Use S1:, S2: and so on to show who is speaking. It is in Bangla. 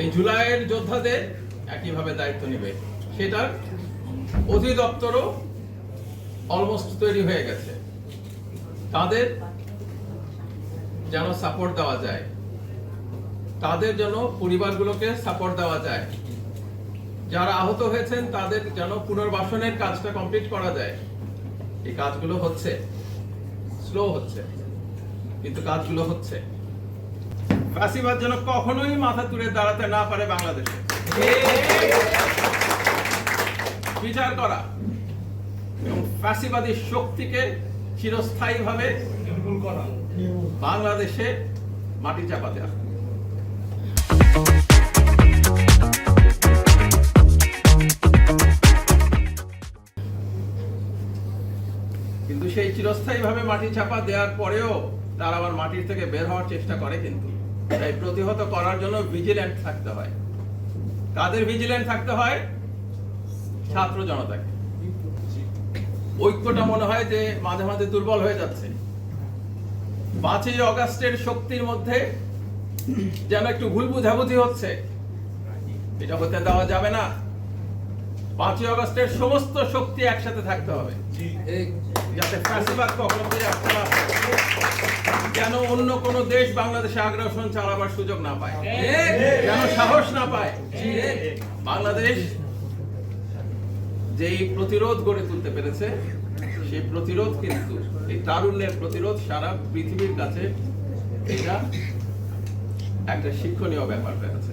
S1: এই জুলাইয়ের যোদ্ধাদের একইভাবে দায়িত্ব নেবে। সেটার অধিদপ্তরও অলমোস্ট তৈরি হয়ে গেছে। তাদের যেন সাপোর্ট দেওয়া যায়, তাদের যেন পরিবারগুলোকে সাপোর্ট দেওয়া যায়, যারা আহত হয়েছেন তাদের যেন পুনর্বাসনের কাজটা কমপ্লিট করা যায়। এই কাজগুলো হচ্ছে স্লো হচ্ছে, কিন্তু কাজগুলো হচ্ছে। ফাঁসিবাদ যেন কখনোই মাথা তুলে দাঁড়াতে না পারে বাংলাদেশে। বিচার করা এবং ফ্যাসিবাদী শক্তিকে চিরস্থায়ীভাবে বাংলাদেশে মাটি চাপা দেওয়া কিন্তু সেই চিরস্থায়ীভাবে মাটি চাপা দেওয়ার পরেও তারা আবার মাটির থেকে বের হওয়ার চেষ্টা করে কিন্তু। তাই প্রতিহত করার জন্য ভিজিল্যান্ট থাকতে হয়। কাদের ভিজিল্যান্ট থাকতে হয়? ছাত্র জনতাকে। ঐক্যটা মনে হয় যে মাঝে মাঝে দুর্বল হয়ে যাচ্ছে। পাঁচই অগাস্টের শক্তির মধ্যে যেন একটু ভুল বুঝাবুঝি হচ্ছে। এটা হতে দেওয়া যাবে না। পাঁচই অগস্টের সমস্ত শক্তি একসাথে থাকতে হবে। যাতে ফ্যাসিবাদ কখনো। যেন অন্য কোন দেশ বাংলাদেশে আগ্রাসন চালাবার সুযোগ না পায়। যেন সাহস না পায়। বাংলাদেশ যেই প্রতিরোধ গড়ে তুলতে পেরেছে সেই প্রতিরোধ কিন্তু এই তারুণ্যের প্রতিরোধ সারা পৃথিবীর কাছে এটা একটা শিক্ষণীয় ব্যাপার হয়ে আছে।